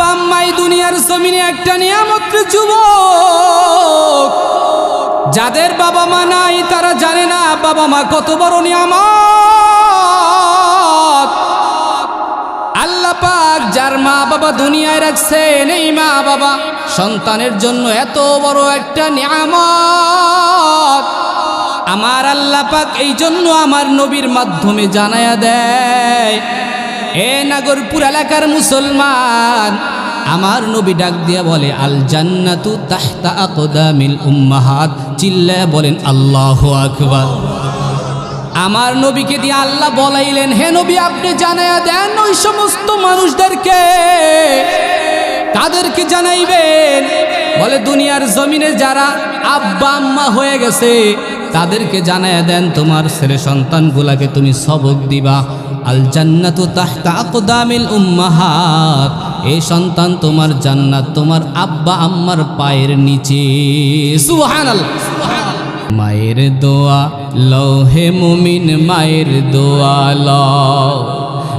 আব্বা আম্মাই দুনিয়ার জমিনে একটা নিয়ামত যুবক। যাদের বাবা মা নাই, তারা জানে না বাবা মা কত বড় নিয়ামত। আল্লাহ পাক যার মা বাবা দুনিয়ায় রাখছেন, এই মা বাবা সন্তানের জন্য এত বড় একটা নিয়ামত। আমার আল্লাহ পাক এই জন্য আমার নবীর মাধ্যমে জানায়া দেয়, এ নাগরপুর এলাকার মুসলমান আমার নবী ডাক দিয়া বলে আল জান্নাতু তাহতা আকদামিল উম্মাহাত। চিল্লায় বলেন, আল্লাহু আকবার। আমার নবীকে দিয়ে আল্লাহ বলাইলেন, হে নবী, আপনি জানাইয়া দেন ওই সমস্ত মানুষদেরকে। তাদেরকে জানাইবেন। বলে, দুনিয়ার জমিনে যারা আব্বা আম্মা হয়ে গেছে, তাদেরকে জানাইয়া দেন, তোমার ছেলে সন্তানগুলাকে তুমি সবক দিবা। আল জান্নাতু তাহতা আকদামিল উম্মাহাত। এই সন্তান তোমার জান্নাত, তোমার আব্বা আম্মার পায়ের নিচে। মায়ের দোয়া, লৌহে মুমিন মায়ের দোয়া, লও।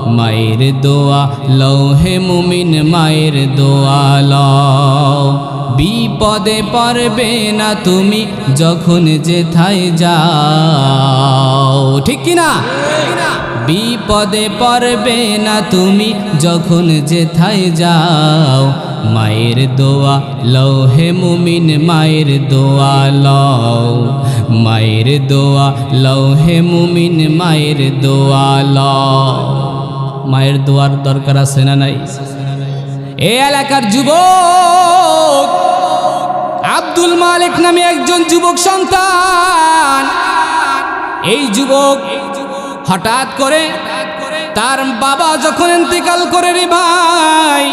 মায়ের দোয়া, লৌহে মুমিন মায়ের দোয়া, লও। বিপদে পারবে না তুমি যখন যেথায় যাও। ঠিক কিনা? বিপদে পড়বে না তুমি যখন যেথায় যাও। মায়ের দোয়া লৌহে মুমিন, মায়ের দোয়া লও। মায়ের দোয়া লৌহে মুমিন, মায়ের দোয়া লও। মায়ের দোয়ার দরকার আছে না নাই? এ এলাকার যুবক, আব্দুল মালিক নামে একজন যুবক সন্তান। এই যুবক হঠাৎ করে তার বাবা যখন ইন্তেকাল করে রে ভাই